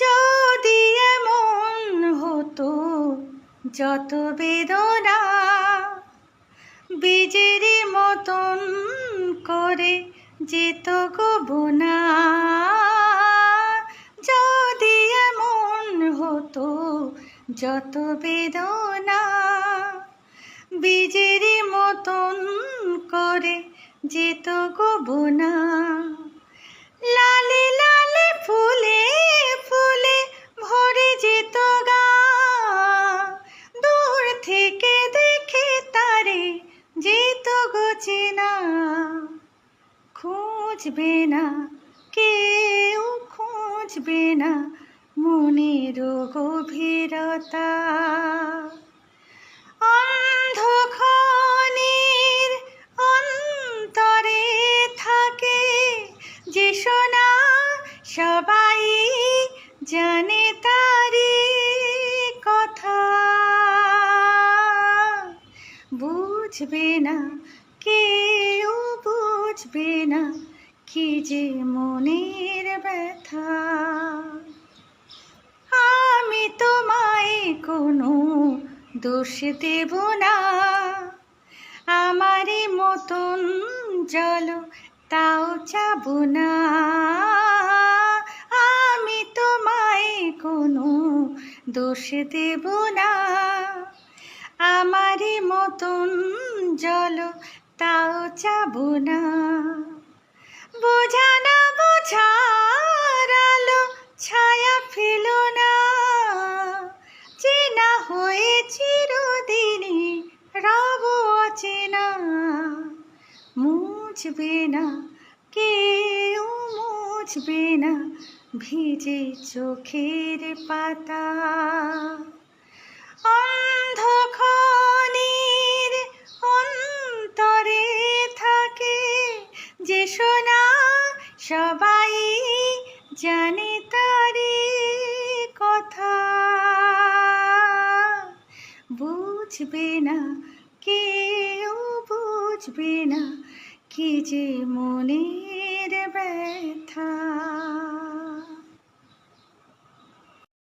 যদি এমন হতো, যত বেদনা বীজের মতন করে যেত গোবনা যদি এমন হতো, যত বেদনা বীজের মতন করে যেত গোবনা খুঁজবে না, কেউ খুঁজবে না মনের গভীরতা। অন্ধক্ষণের অন্তরে থাকে যে সোনা, সবাই জানে তারি কথা। বুঝবে না, কেউ বুঝবে না কি যে মনের ব্যথা। আমি তোমায় কোনো দোষ দেব না। আমারই মতন জল তাও চাব না। আমি তোমায় কোনো দোষ দেব না। আমারই মতন জল তাও চাব না। বোঝা না বোঝার আলো, ছায়া ফেল না। চেনা হয়ে চিরদিনই রব অচেনা মুছবে না, কেউ মুছবে না, ভিজে চোখের পাতা। বুঝবে না কেউ বুঝবে না কি যে মনের ব্যথা।